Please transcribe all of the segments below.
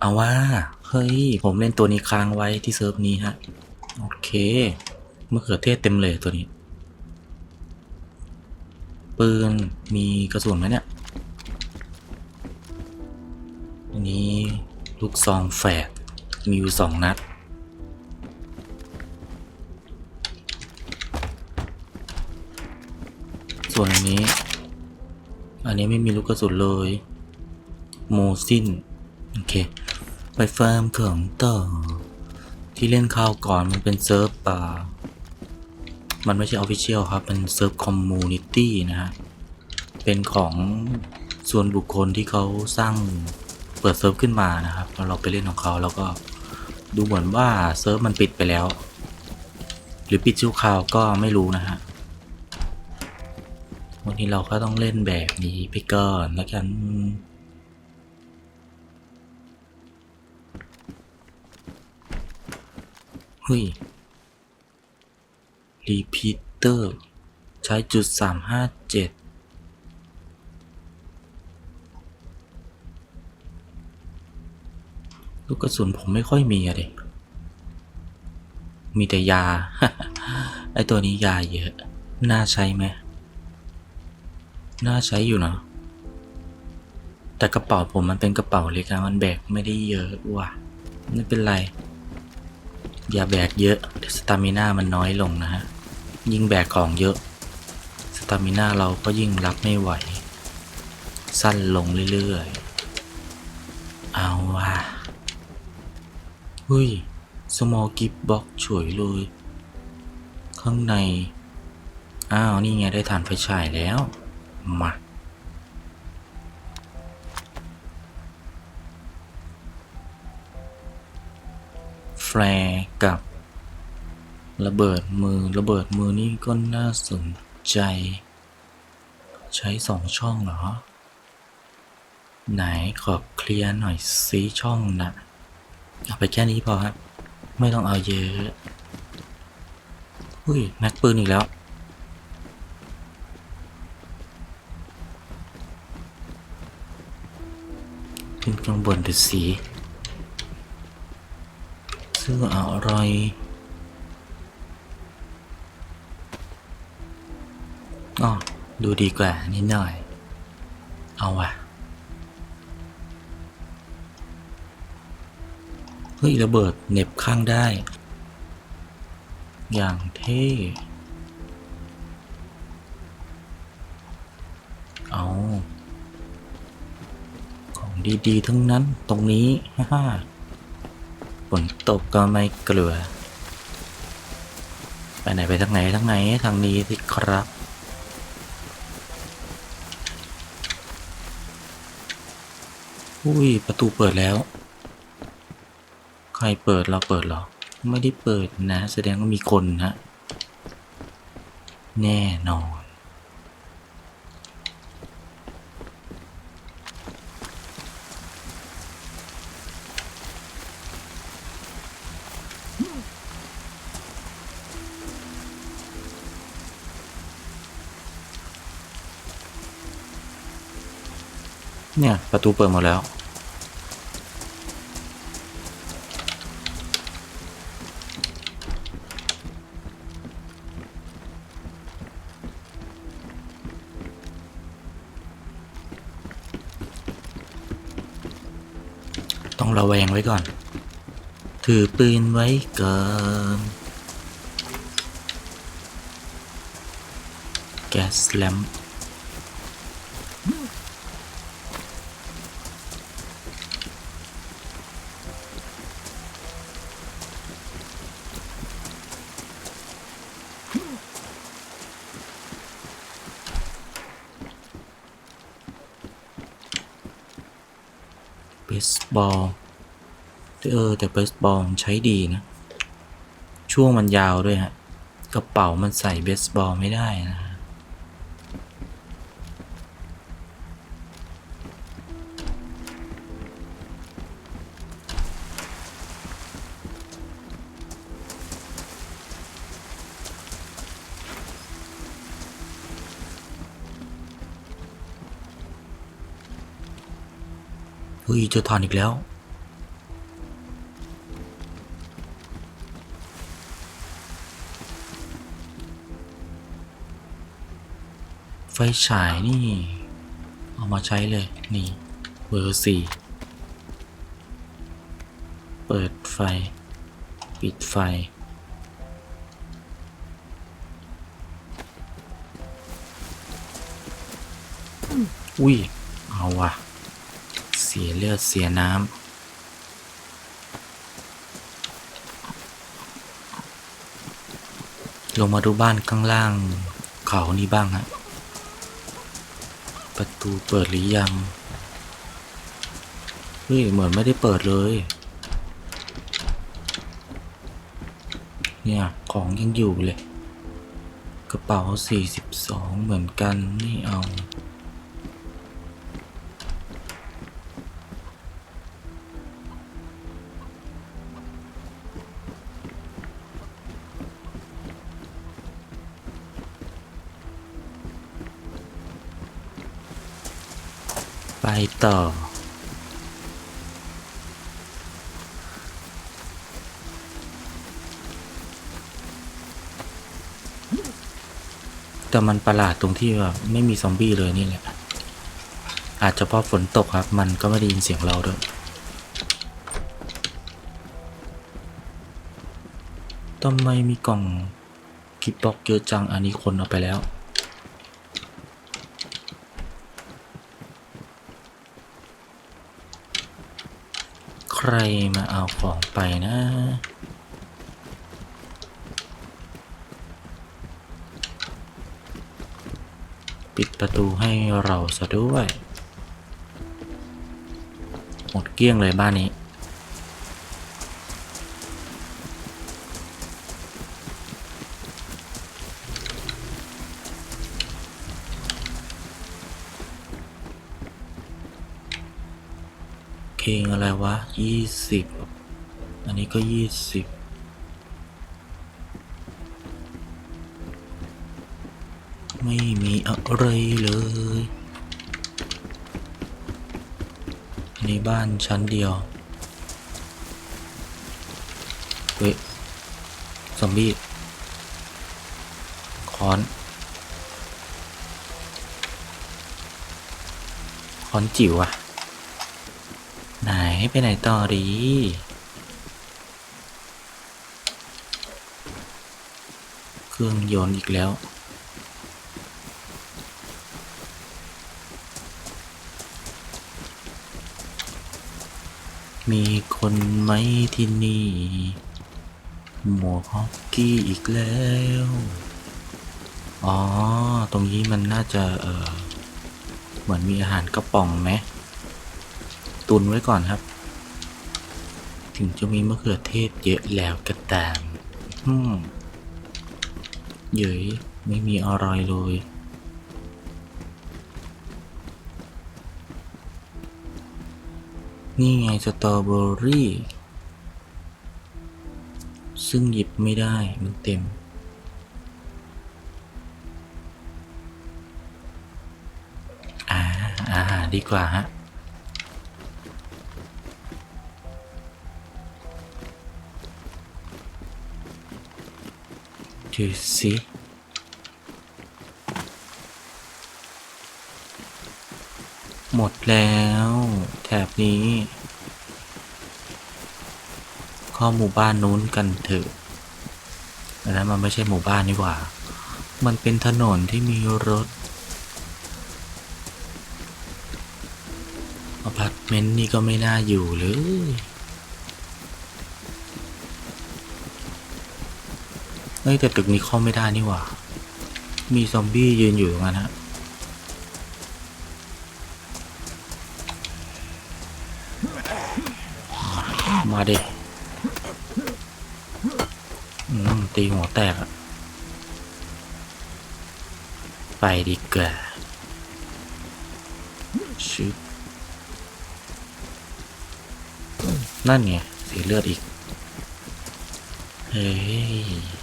เอาว่า เฮ้ย ผมเล่นตัวนี้ค้างไว้ที่เซิร์ฟนี้ฮะ โอเคมะเขือเทศเต็มเลยตัวนี้ ปืน มีกระสุนไหมเนี่ย อันนี้ลูกซองแฝดมีอยู่สองนัด ส่วนอันนี้ อันนี้ไม่มีลูกกระสุนเลย โมซิน โอเค ไปฟาร์มของต่อ ที่เล่นข่าวก่อนมันเป็นเซิร์ฟป่า มันไม่ใช่ออฟฟิเชียลครับเป็นเซิร์ฟคอมมูนิตี้นะฮะ เป็นของส่วนบุคคลที่เขาสร้างเปิดเซิร์ฟขึ้นมานะครับเราไปเล่นของเขาแล้วก็ดูเหมือนว่าเซิร์ฟมันปิดไปแล้ว หรือปิดชั่วคราวก็ไม่รู้นะฮะวันนี้เราก็ต้องเล่นแบบนี้ไปก่อนแล้วกัน ฮ้ย รีพีเตอร์ ใช้จุดสามห้าเจ็ดลูกกระสุนผมไม่ค่อยมีอะเด็มีแต่ยา ไอตัวนี้ยาเยอะ น่าใช้ไหม น่าใช้อยู่เนาะ แต่กระเป๋าผมมันเป็นกระเป๋าเล็กนะมันแบกไม่ได้เยอะว่ะ ไม่เป็นไร อย่าแบกเยอะเดี๋ยวสตามิน่ามันน้อยลงนะฮะ ยิ่งแบกของเยอะ สตามิน่าเราก็ยิ่งรับไม่ไหว สั้นลงเรื่อยๆ เอาว่ะเฮ้ย small gift box ฉวยเลย ข้างใน อ้าว นี่ไงได้ฐานไฟฉายแล้ว มา แฟร์กับ ระเบิดมือระเบิดมือนี่ก็น่าสนใจ ใช้สองช่องเหรอ ไหนขอเคลียร์หน่อยซีช่องนะเอาไปแค่นี้พอครับ ไม่ต้องเอาเยอะอุ้ยแม็กปืนอีกแล้วขึ้นข้างบนดูสี เสื้ออะไรอ๋อดูดีกว่านิดหน่อย เอาว่ะ เฮ้ย ระเบิดเน็บข้างได้ อย่างเท่ เอา ของดี ๆ ทั้งนั้นตรงนี้ ฮ่า ฝนตกก็ไม่เกลือไปไหนไปทางไหนทางไหนทางนี้สิครับ อุ้ยประตูเปิดแล้ว ใครเปิดเราเปิดหรอ ไม่ได้เปิดนะ แสดงว่ามีคนฮะแน่นอน เนี่ย ประตูเปิดหมดแล้ว ต้องระแวงไว้ก่อน ถือปืนไว้ก่อนแก๊สแลมป์ เบสบอลเออแต่เบสบอลใช้ดีนะ ช่วงมันยาวด้วยฮะ กระเป๋ามันใส่เบสบอลไม่ได้นะ ยเจอทอนอีกแล้ว ไฟฉายนี่ เอามาใช้เลย นี่ เบอร์สี่เปิดไฟ ปิดไฟอุ้ย เอาว่ะ สียเลือดเสียน้ำลงมาดูบ้านข้างล่างเขานี่บ้างฮะ ประตูเปิดหรือยัง เฮ้ย เหมือนไม่ได้เปิดเลย เนี่ย ของยังอยู่เลย กระเป๋า 42 เหมือนกัน นี่เอา ต่อ แต่มันประหลาดตรงที่แบบไม่มีซอมบี้เลยนี่แหละ อาจจะเพราะฝนตกครับ มันก็ไม่ได้ยินเสียงเราด้วยทำไมมีกล่องกิบบ็อกเยอะจัง อันนี้คนเอาไปแล้ว ใครมาเอาของไปนะ ปิดประตูให้เราซะด้วย หมดเกลี้ยงเลยบ้านนี้ เพลงอะไรวะยี่สิบอันนี้ก็ยี่สิบไม่มีอะไรเลย อันนี้บ้านชั้นเดียวเฮ้ยซอมบี้ค้อน ค้อนจิ๋วอะ ไหนไปไหนต่อดีเครื่องยนต์อีกแล้ว มีคนไหมที่นี่ หมวกฮอกกี้อีกแล้ว อ๋อ ตรงนี้มันน่าจะเออเหมือนมีอาหารกระป๋องไหมตุนไว้ก่อนครับ ถึงจะมีมะเขือเทศเยอะแล้วก็ตามอืมเย้ยไม่มีอะไรเลยนี่ไงสตรอเบอรี่ ซึ่งหยิบไม่ได้มันเต็ม อ่าอาหารดีกว่าฮะ ดูสิหมดแล้ว แถบนี้ ข้าหมู่บ้านนู้นกันเถอะอันนั้นมันไม่ใช่หมู่บ้านนี่หว่า มันเป็นถนนที่มีรถอพาร์ตเมนต์นี่ก็ไม่น่าอยู่เลย เฮ้ยแต่ตึกนี้เข้าไม่ได้นี่หว่า มีซอมบี้ยืนอยู่ตรงนั้นฮะ มาดิตีหัวแตกอะไปดีกว่าชึบนั่นไงเสียเลือดอีก เฮ้ย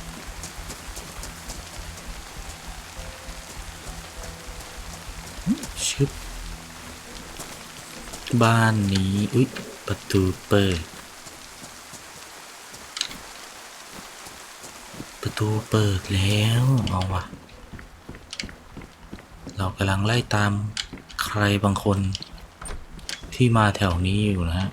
ชึบบ้านนี้อุ๊ยประตูเปิด ประตูเปิดแล้วเอาวะเรากำลังไล่ตามใครบางคนที่มาแถวนี้อยู่นะฮะ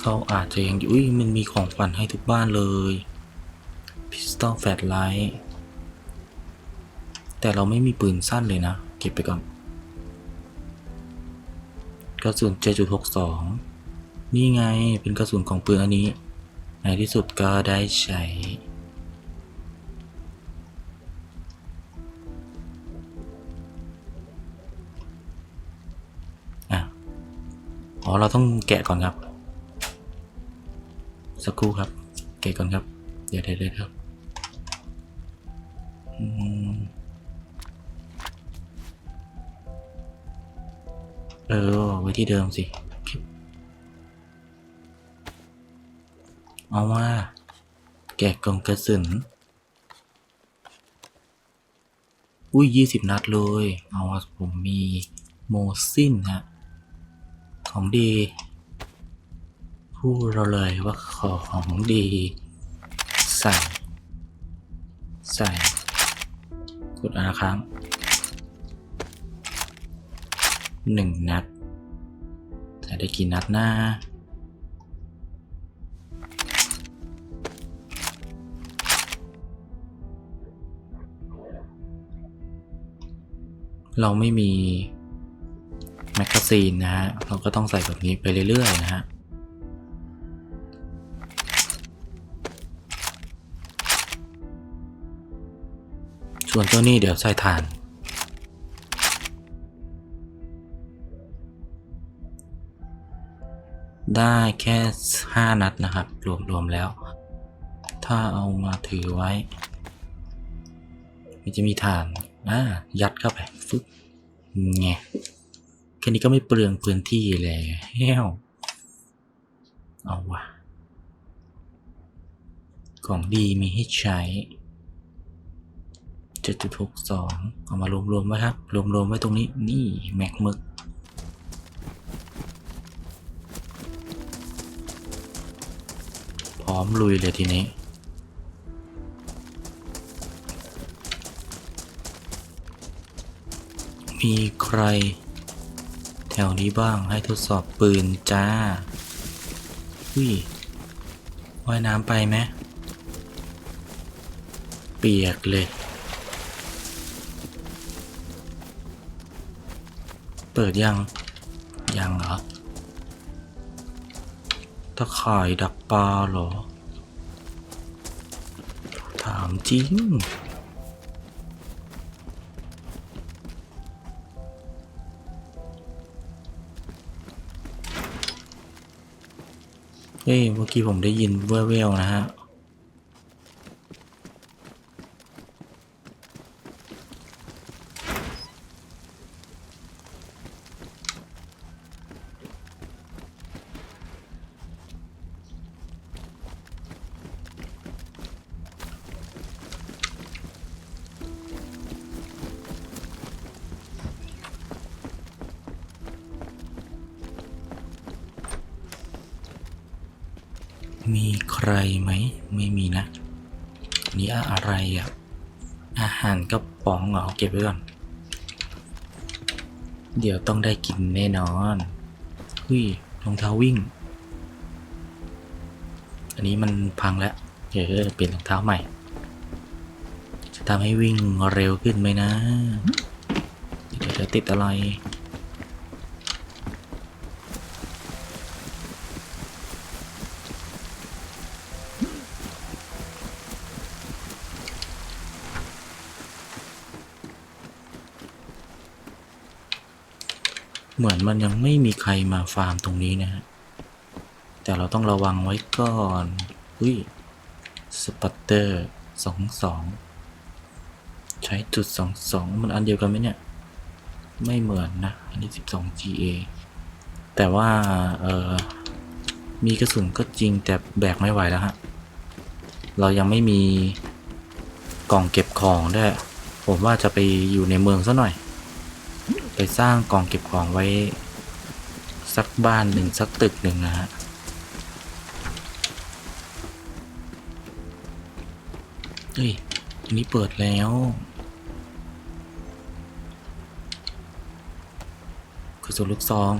เขาอาจจะยังอยู่อุ้ยมันมีของขวัญให้ทุกบ้านเลย ตอลแฟลชไลท์แต่เราไม่มีปืนสั้นเลยนะ เก็บไปก่อนกระสุน 7.62 นี่ไงเป็นกระสุนของปืนอันนี้ ในที่สุดก็ได้ใช้อะอ๋อ เราต้องแกะก่อนครับ สักครู่ครับ แกะก่อนครับ เดี๋ยวเดี๋ยวเลยครับ เออไว้ที่เดิมสิ เอาว่า แกะกล่องกระสุน อุ้ยยี่สิบนัดเลย เอาว่าผมมีโมซินฮะ ของดี พูดเราเลยว่าของดี ใส่ ใส่ กดอาครั้งหนึ่งนัดใส่ได้กี่นัดหน้าเราไม่มีแมกกาซีนนะฮะ เราก็ต้องใส่แบบนี้ไปเรื่อยๆนะฮะ ส่วนตัวนี้เดี๋ยวใส่ถ่าน ได้แค่ 5 นัดนะครับ รวมๆแล้ว ถ้าเอามาถือไว้ มันจะมีถ่านอ่ายัดเข้าไปฟึบไงแค่นี้ก็ไม่เปลืองพื้นที่แล้วเอาวะของดีมีให้ใช้ 7.62 เอามารวมๆไว้ครับ รวมๆไว้ตรงนี้ นี่แม็กมึกพร้อมลุยเลยทีนี้มีใคร แถวนี้บ้างให้ทดสอบปืนจ้าอุ้ยว่ายน้ำไปไหมเปียกเลย เปิดยัง ยังเหรอ ตะข่ายดักปลาเหรอ ถามจริงเอ้ยเมื่อกี้ผมได้ยินแว่วๆนะฮะ มีใครไหม ไม่มีนะ นี่อะไรอะ อาหารกระป๋องเหรอเก็บไว้ก่อน เดี๋ยวต้องได้กินแน่นอนหุยรองเท้าวิ่ง อันนี้มันพังแล้วเดี๋ยวเปลี่ยนรองเท้าใหม่ จะทำให้วิ่งเร็วขึ้นไหมนะ เดี๋ยวจะติดอะไร เหมือนมันยังไม่มีใครมาฟาร์มตรงนี้นะฮะ แต่เราต้องระวังไว้ก่อน อุ้ย สปัตเตอร์สองสอง ใช้จุดสองสองมันอันเดียวกันไหมเนี่ย ไม่เหมือนนะ อันนี้สิบสอง GA แต่ว่า เออมีกระสุนก็จริงแต่แบกไม่ไหวแล้วฮะ เรายังไม่มีกล่องเก็บของด้วย ผมว่าจะไปอยู่ในเมืองซะหน่อย ไปสร้างกองเก็บของไว้ สักบ้านหนึ่งสักตึกหนึ่งนะฮะเฮ้ยอันนี้เปิดแล้วกระสุนลูกซอง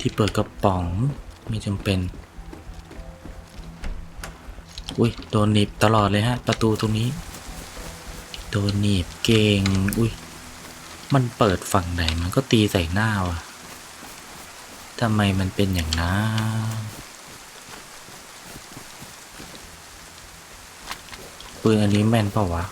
ที่เปิดกระป๋องไม่จำเป็น อุ้ยโดนหนีบตลอดเลยฮะ ประตูตรงนี้ โดนหนีบเก่งอุ้ยมันเปิดฝั่งไหนมันก็ตีใส่หน้าว่ะทำไมมันเป็นอย่างนั้นปืนอันนี้แม่นเปล่าวะ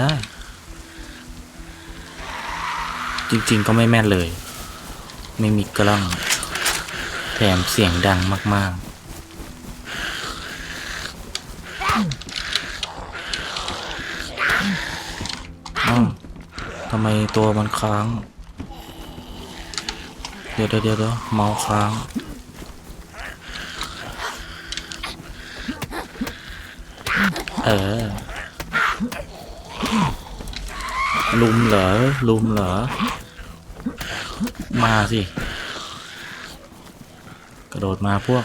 ได้ จริงๆก็ไม่แม่นเลย ไม่มีกล้อง แถมเสียงดังมากๆทำไมตัวมันค้าง เดี๋ยวเดี๋ยวเดี๋ยวเมาค้าง เออ ลุมเหรอ ลุมเหรอ มาสิ กระโดดมาพวก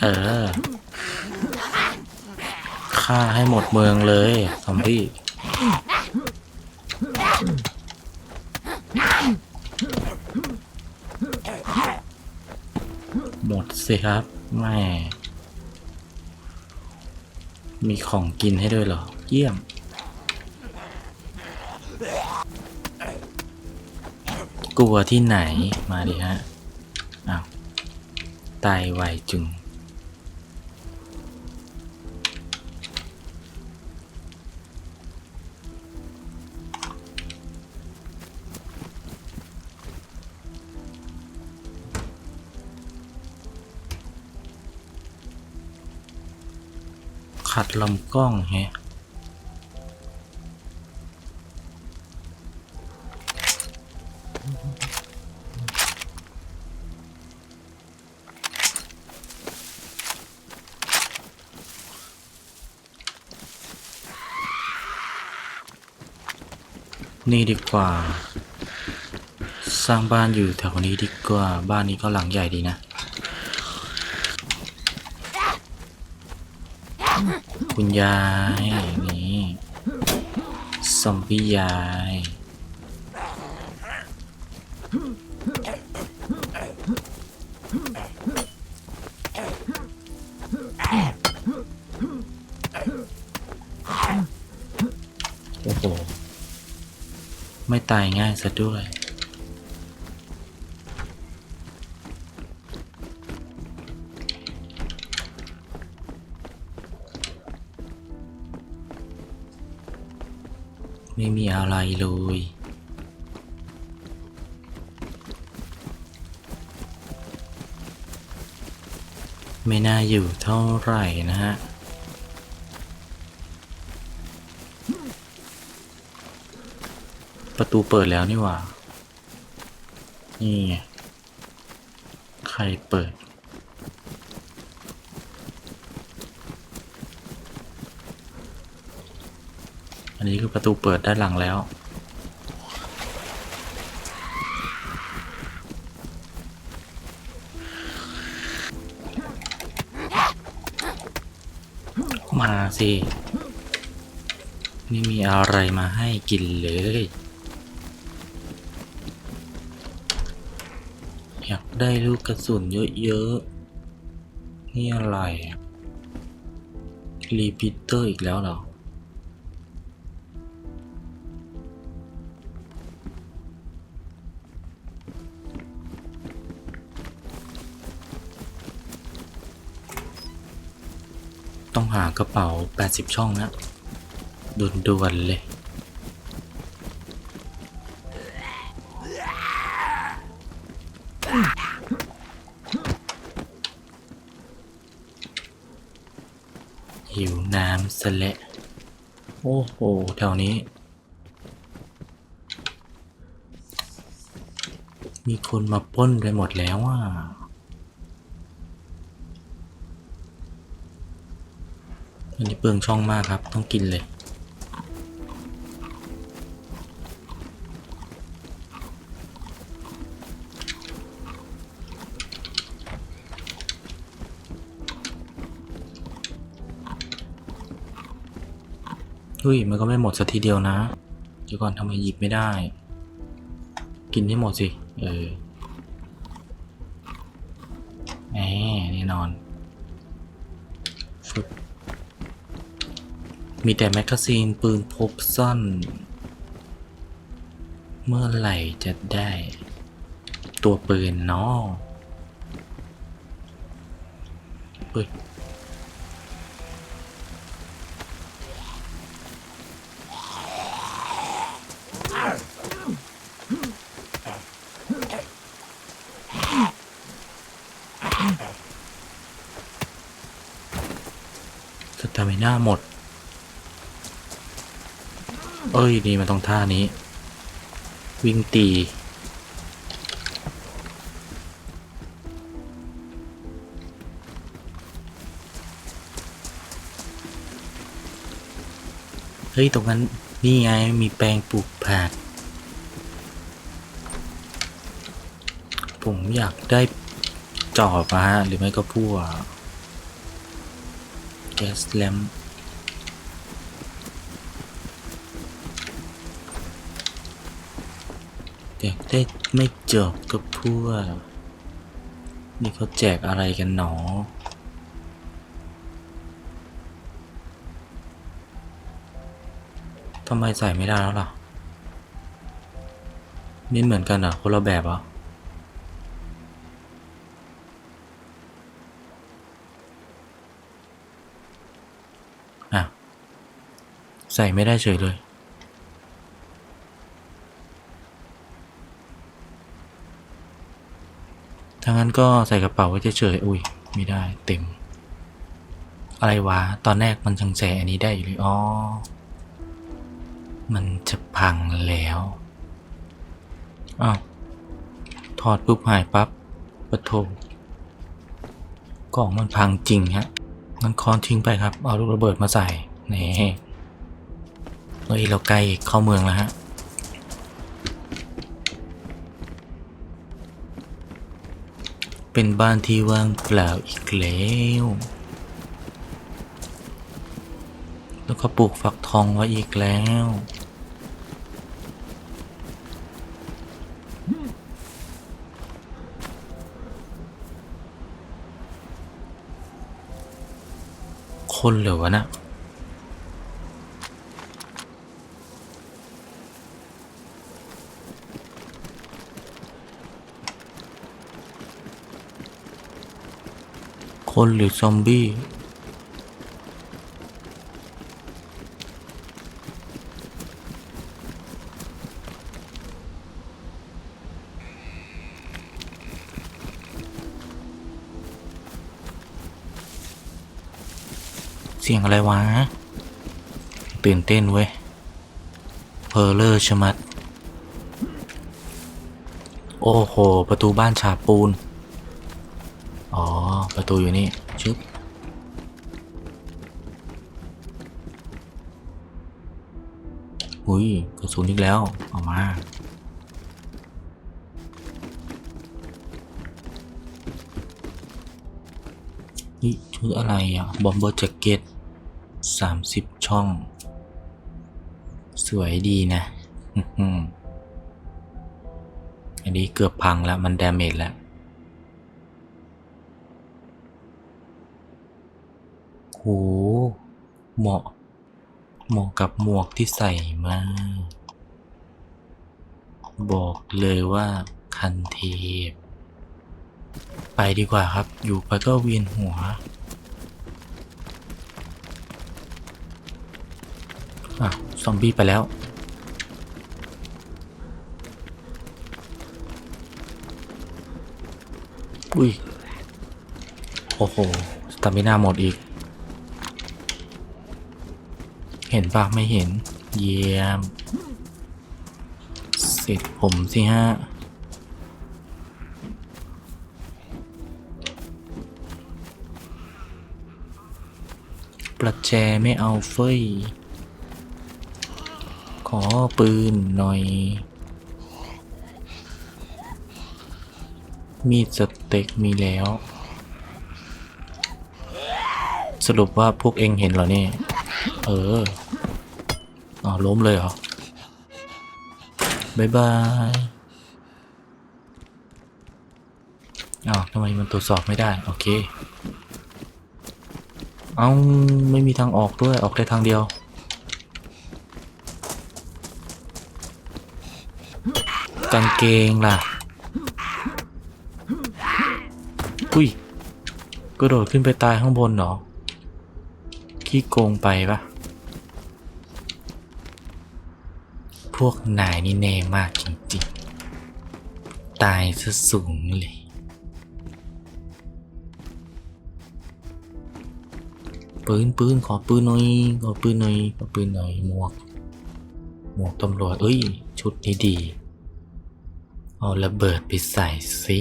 เออฆ่าให้หมดเมืองเลยซอมบี้หมดสิครับแม่ มีของกินให้ด้วยเหรอ เยี่ยม กลัวที่ไหนมาดิฮะ อ้าว ตายไวจุง ขัดลำกล้องแฮะนี่ดีกว่า สร้างบ้านอยู่แถวนี้ดีกว่าบ้านนี้ก็หลังใหญ่ดีนะ คุณยายนี่ซอมบี้ยาย โอ้โห ไม่ตายง่ายซะด้วย อะไรเลย ไม่น่าอยู่เท่าไหร่นะฮะประตูเปิดแล้วนี่หว่า นี่ไงใครเปิด อันนี้คือประตูเปิดด้านหลังแล้ว มาสิไม่มีอะไรมาให้กินเลย อยากได้ลูกกระสุนเยอะๆ นี่อะไร รีพิเตอร์อีกแล้วเหรอ ต้องหากระเป๋า 80 ช่องนะด่วนๆเลย หิวน้ำซะละ โอ้โห แถวนี้ มีคนมาป้นไปหมดแล้วอะ อันนี้เปลืองช่องมากครับ ต้องกินเลย เฮ้ย มันก็ไม่หมดสักทีเดียวนะเดี๋ยวก่อนทำไมหยิบไม่ได้ กินให้หมดสิ เออแหมแน่นอนฟึบ มีแต่แมกกาซีนปืนพกซ่อน เมื่อไหร่จะได้ ตัวปืนเนาะเฮ้ยสตามิน่าหมด เอ้ย นี่มันต้องท่านี้ วิ่งตี เฮ้ย ตรงนั้น นี่ไง มีแปลงปลูกผักผมอยากได้จอบมาฮะ หรือไม่ก็พวกแก๊สแลม อยากได้ไม่จบก็พวนี่เขาแจกอะไรกันหนอ ทำไมใส่ไม่ได้แล้วล่ะนี่เหมือนกันเหรอคนละแบบเหรออะใส่ไม่ได้เฉยเลย ถ้างั้นก็ใส่กระเป๋าไว้เฉยๆอุ้ยไม่ได้เต็ม อะไรวะ ตอนแรกมันชังแสอันนี้ได้อยู่เลยอ๋อ มันจะพังแล้วอ้าวถอดปุ๊บหายปั๊บปะโถกล่องมันพังจริงฮะงั้นคอนทิ้งไปครับ เอาลูกระเบิดมาใส่นี่เฮ้ยเราใกล้เข้าเมืองแล้วฮะ เป็นบ้านที่ว่างเปล่าอีกแล้ว แล้วก็ปลูกฟักทองไว้อีกแล้ว คนเหรอวะนะ คนหรือซอมบี้ เสียงอะไรวะ ตื่นเต้นเว้ย เพอเลอร์ชะมัด โอ้โห ประตูบ้านฉาบปูน ตูอยู่นี่ ชึบ อุ้ยกระสุนอีกแล้ว เอามา นี่ชุดอะไรอะ บอมเบอร์แจ็คเก็ตสามสิบช่อง สวยดีนะ อันนี้เกือบพังแล้ว มันดาเมจแล้ว โห เหมาะ เหมาะกับหมวกที่ใส่มากบอกเลยว่าคันเทพ ไปดีกว่าครับ อยู่ไปก็เวียนหัว อะ ซอมบี้ไปแล้วอุ้ย โอ้โหสตามิน่าหมดอีก เห็นปะไม่เห็น เยี่ยม เสร็จผมสิฮะประแจไม่เอาเฟ้ยขอปืนหน่อย มีดสเต็กมีแล้ว สรุปว่าพวกเองเห็นเหรอเนี่ย อออ๋อล้มเลยเหรอบายบายอ้าวทำไมมันตรวจสอบไม่ได้ โอเค เอาไม่มีทางออกด้วย ออกได้ทางเดียว กางเกงล่ะ อุ้ยกระโดดขึ้นไปตายข้างบนเหรอ ขี้โกงไปปะ วกนายนี่แน่มากจริงๆ ตายซะสูงเลย ปืนปืนขอปืนหน่อย ขอปืนหน่อย ขอปืนหน่อยหมวก หมวกตำรวจ เอ้ย ชุดนี้ดี เอาระเบิดไปใส่สิ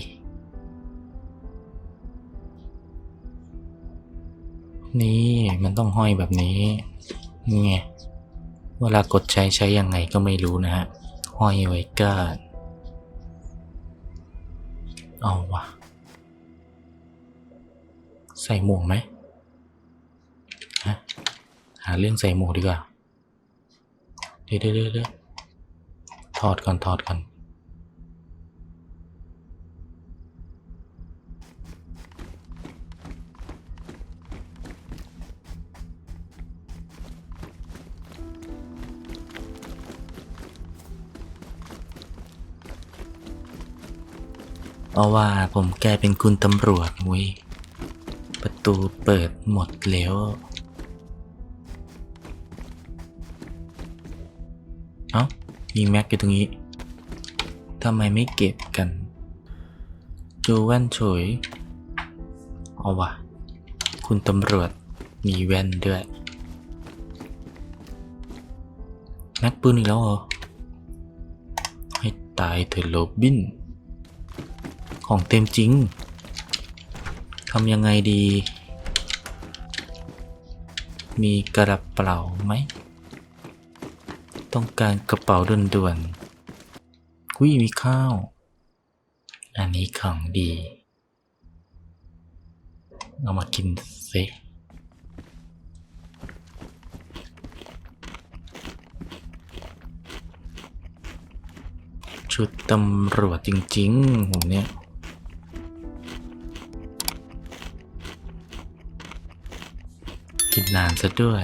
นี่มันต้องห้อยแบบนี้ นี่ไง เวลากดใช้ใช้ยังไงก็ไม่รู้นะฮะห้อยไว้ก่อนเอาวะใส่หมวกไหมฮะหาเรื่องใส่หมวกดีกว่า เดี๋ยวเดี๋ยวเดี๋ยวเดี๋ยวถอดก่อนถอดก่อน เอาว่าผมแกเป็นคุณตำรวจมุ้ย ประตูเปิดหมดแล้ว เอ้ามีแม็กอยู่ตรงนี้ ทำไมไม่เก็บกัน จูแว่นเฉย เอาวะ คุณตำรวจมีแว่นด้วยแม็กปืนอีกแล้วเหรอ ให้ตายเถอะโรบิน ของเต็มจริงทำยังไงดี มีกระเป๋าไหม ต้องการกระเป๋าด่วนๆกุยมีข้าว อันนี้ของดี เอามากินสิชุดตำรวจจริงๆผมเนี่ย นานซะด้วย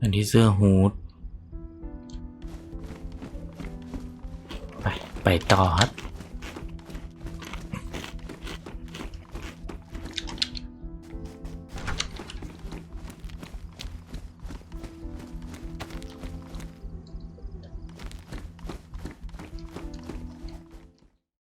อันที่เสื้อฮูดไป ไปต่อครับ